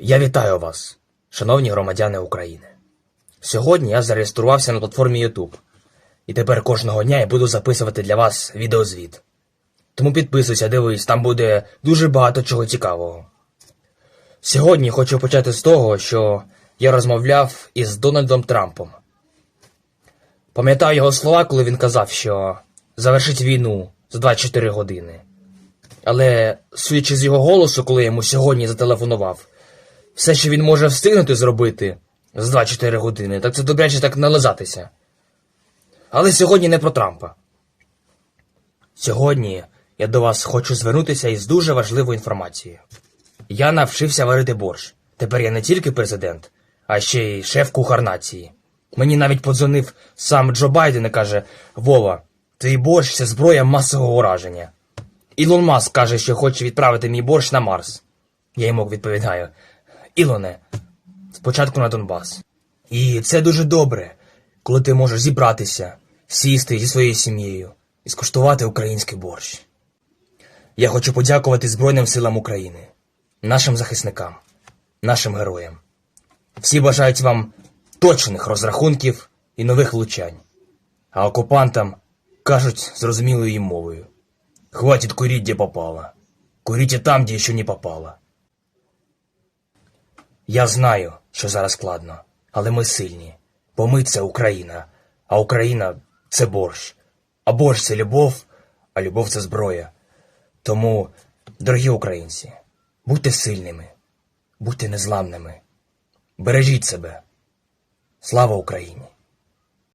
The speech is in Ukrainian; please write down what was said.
Я вітаю вас, шановні громадяни України. Сьогодні я зареєструвався на платформі YouTube, і тепер кожного дня я буду записувати для вас відеозвіт. Тому підписуйся, дивись, там буде дуже багато чого цікавого. Сьогодні хочу почати з того, що я розмовляв із Дональдом Трампом. Пам'ятаю його слова, коли він казав, що завершить війну за 24 години. Але, судячи з його голосу, коли я йому сьогодні зателефонував, все, що він може встигнути зробити за 24 години, так це добряче так нализатися. Але сьогодні не про Трампа. Сьогодні я до вас хочу звернутися із дуже важливою інформацією. Я навчився варити борщ. Тепер я не тільки президент, а ще й шеф-кухар нації. Мені навіть подзвонив сам Джо Байден і каже: Вова, твій борщ це зброя масового ураження. Ілон Маск каже, що хоче відправити мій борщ на Марс. Я йому відповідаю: Ілоне, спочатку на Донбас. І це дуже добре, коли ти можеш зібратися, сісти зі своєю сім'єю і скуштувати український борщ. Я хочу подякувати Збройним силам України, нашим захисникам, нашим героям. Всі бажають вам точних розрахунків і нових влучань, а окупантам кажуть зрозумілою їм мовою. Хватит курить, где попало. Курите там, где еще не попало. Я знаю, що зараз складно, але ми сильні, бо ми це Україна, а Україна це борщ. А борщ це любов, а любов це зброя. Тому, дорогі українці, будьте сильними, будьте незламними, бережіть себе. Слава Україні!